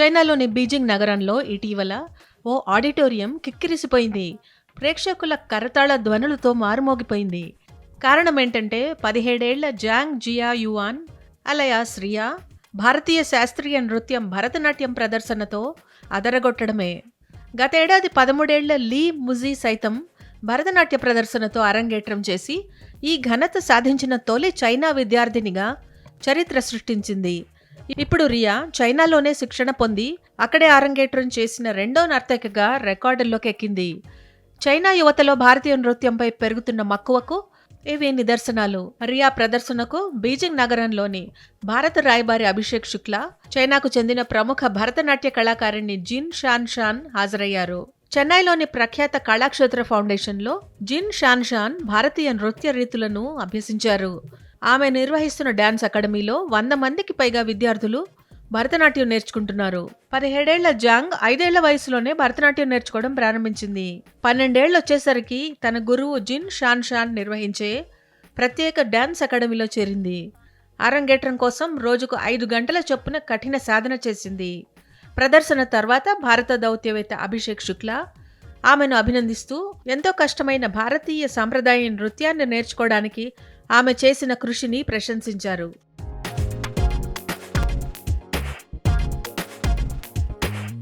చైనాలోని బీజింగ్ నగరంలో ఇటీవల ఓ ఆడిటోరియం కిక్కిరిసిపోయింది. ప్రేక్షకుల కరతాళ ధ్వనులతో మారుమోగిపోయింది. కారణం ఏంటంటే పదిహేడేళ్ళ Zhang Jia Yuan alias Riya భారతీయ శాస్త్రీయ నృత్యం భరతనాట్యం ప్రదర్శనతో అదరగొట్టడమే. గతేడాది పదమూడేళ్ళ లీ ముజీ సైతం భరతనాట్య ప్రదర్శనతో అరంగేట్రం చేసి ఈ ఘనత సాధించిన తొలి చైనా విద్యార్థినిగా చరిత్ర సృష్టించింది. ఇప్పుడు రియా చైనాలోనే శిక్షణ పొంది అక్కడే అరంగేట్రం చేసిన రెండో నర్తకిగా రికార్డుల్లోకి ఎక్కింది చైనా యువతలో భారతీయ నృత్యంపై పెరుగుతున్న మక్కువకు ఇవి నిదర్శనాలు. రియా ప్రదర్శనకు బీజింగ్ నగరంలోని భారత రాయబారి అభిషేక్ శుక్లా చైనాకు చెందిన ప్రముఖ భరతనాట్య కళాకారిణి జిన్ షాన్ షాన్ హాజరయ్యారు. చెన్నైలోని ప్రఖ్యాత కళాక్షేత్ర ఫౌండేషన్లో జిన్ షాన్ షాన్ భారతీయ నృత్య రీతులను అభ్యసించారు. ఆమె నిర్వహిస్తున్న డాన్స్ అకాడమీలో వంద మందికి పైగా విద్యార్థులు భరతనాట్యం నేర్చుకుంటున్నారు. పదిహేడేళ్ళ జాంగ్ ఐదేళ్ళ వయసులోనే భరతనాట్యం నేర్చుకోవడం ప్రారంభించింది. పన్నెండేళ్ళు వచ్చేసరికి తన గురువు జిన్ షాన్ షాన్ నిర్వహించే ప్రత్యేక డాన్స్ అకాడమీలో చేరింది. అరంగేట్రం కోసం రోజుకు ఐదు గంటల చొప్పున కఠిన సాధన చేసింది. ప్రదర్శన తర్వాత భారత దౌత్యవేత్త అభిషేక్ శుక్లా ఆమెను అభినందిస్తూ ఎంతో కష్టమైన భారతీయ సాంప్రదాయ నృత్యాన్ని నేర్చుకోవడానికి ఆమె చేసిన కృషిని ప్రశంసించారు.